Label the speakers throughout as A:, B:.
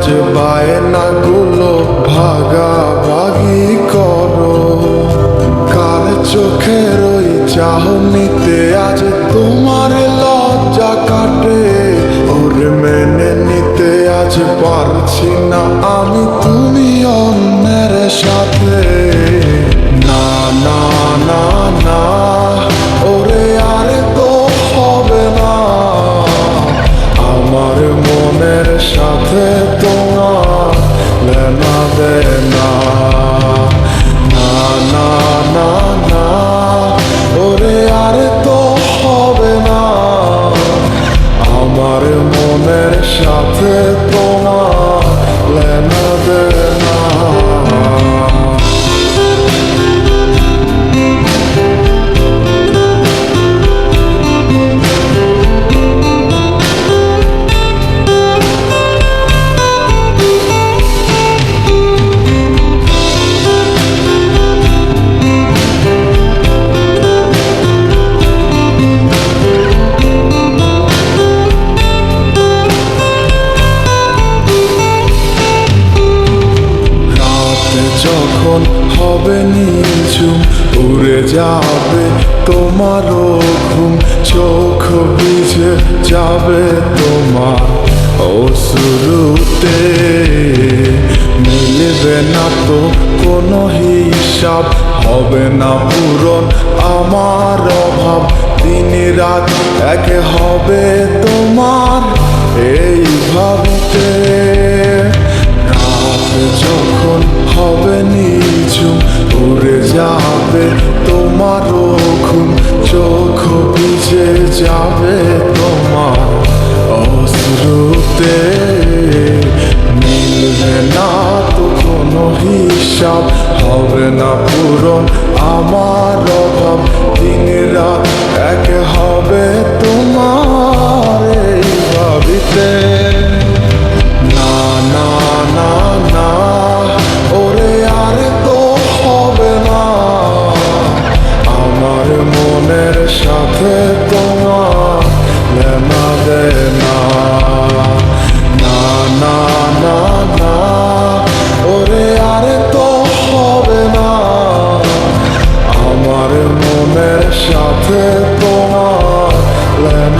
A: আজ বায়নাগুলো ভাগাভাগি করো। কার চোখের ওই চাহনিতে আজ তোমার লজ্জা কাটে? ওর মেনে নিতে আজ পারছি না আমি তুমি মনের সাথে তোমার লেনা রাতে যখন হবে নিঝুম উড়ে যাবে তোমারও ঘুম, চোখ ভিজে যাবে তোমার অসুরুতে মিলবে না তো কোনো হিসাব, হবে না পূরণ আমার অভাব। দিন রাত এক হবে তোমার, এই ভাবিতে। যখন হবে নিঝুম, উড়ে যাবে তোমারও ঘুম চোখ ভিজে যাবে তোমার অশ্রুতে। মিলবে না তো কোনো হিসাব, হবে না পূরণ আমার অভাব। দিন রাত এক হবে তোমার ভাবিতে। তোমার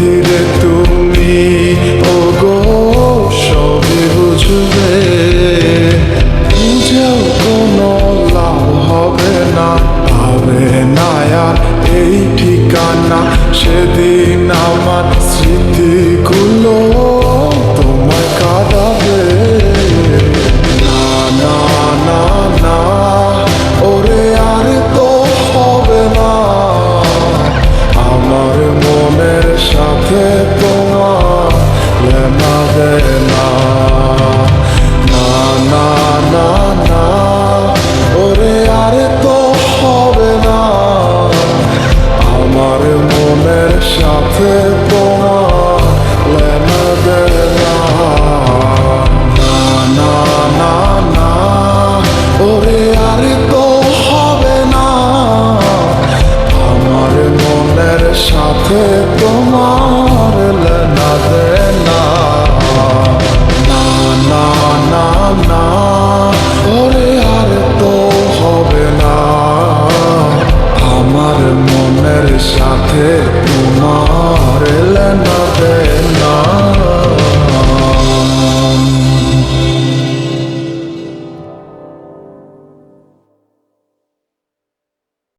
A: ধীরে হবে